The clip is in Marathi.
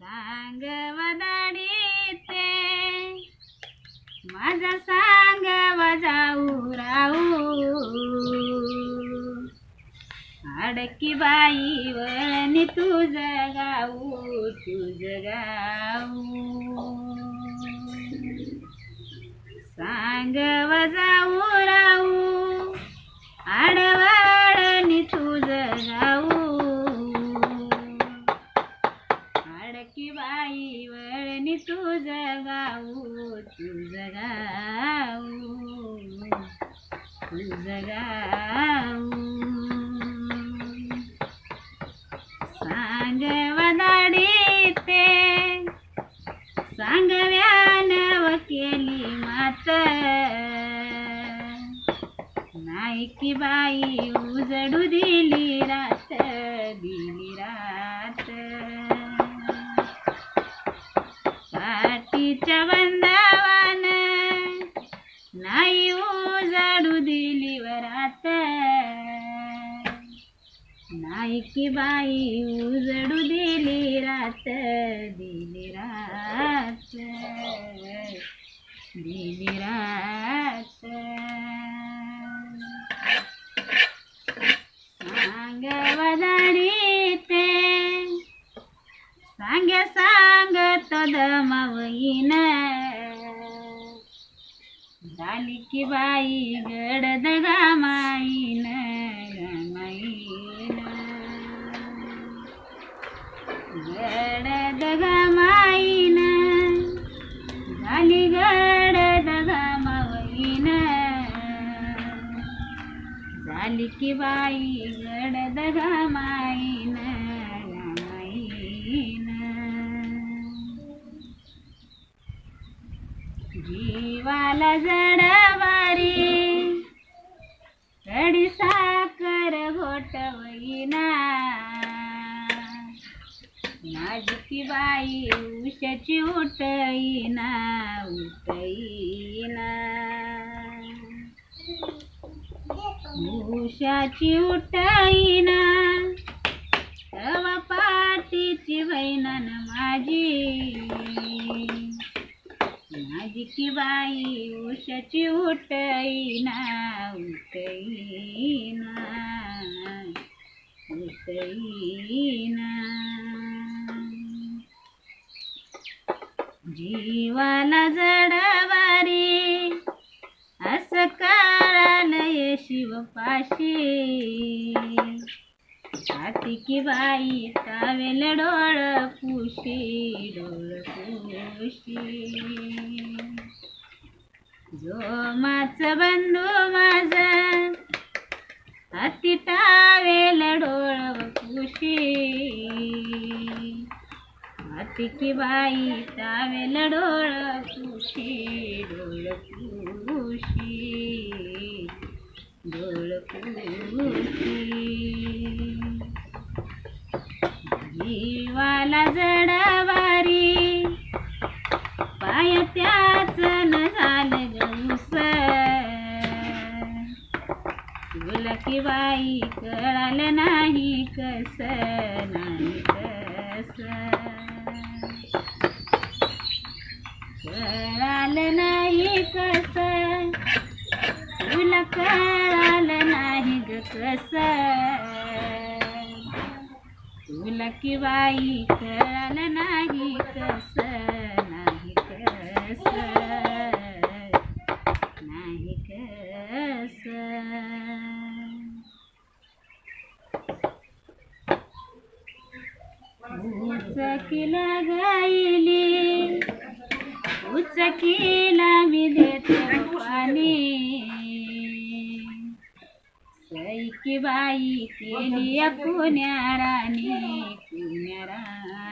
सांग वदाडी ते माझा सांग जाऊ राऊ अडकी बाई वळणी तुझ गाऊ तुझ गाऊ. गाऊ तुझ गाऊ तुझ गाऊ सांग वदाडी ते सांगव्यान केली मात. नाही की बाई उजडू दिली रात दिली रात. पाटीच्या बंधावान नाही हो उजाडू दिली वरात. नाही की बाई उजडू दिली रात. दिली रात. दिली रात. दमावईन झाली की बाई गडद गामाईन गामाईन गडद गामाईन झाली गडद गामावईन झाली की बाई गडद गामाईन गामाईन जीवाला जडवारी कडी साखर घोटवईना. नाजकी बाई उशाची उठईना उठईना. उशाची उठईना. तवा पाटीची बहिणन माझी. माझी की बाई उशाची उठईना उठईना उठईना. जीवाला जडवारी असं काळालय शिवपाशी. हाती बाई तावेल डोळ पुशी डोळ पुशी. जोमाच बंधू माझा हाती टावेल डोळ पुशी. हाती बाई टावेल डोळ पुशी डोळ पुशी. डोळ पुशी. तुला की बाई कळालं नाही कस नाही कस कळालं नाही कस तुला कळालं नाही ग कस की बाई कळालं नाही कस नाही कस उचकीला गायली. उचकीला मी देते पाणी. सैकी बाई केली पुण्या राणी पुण्या राणी.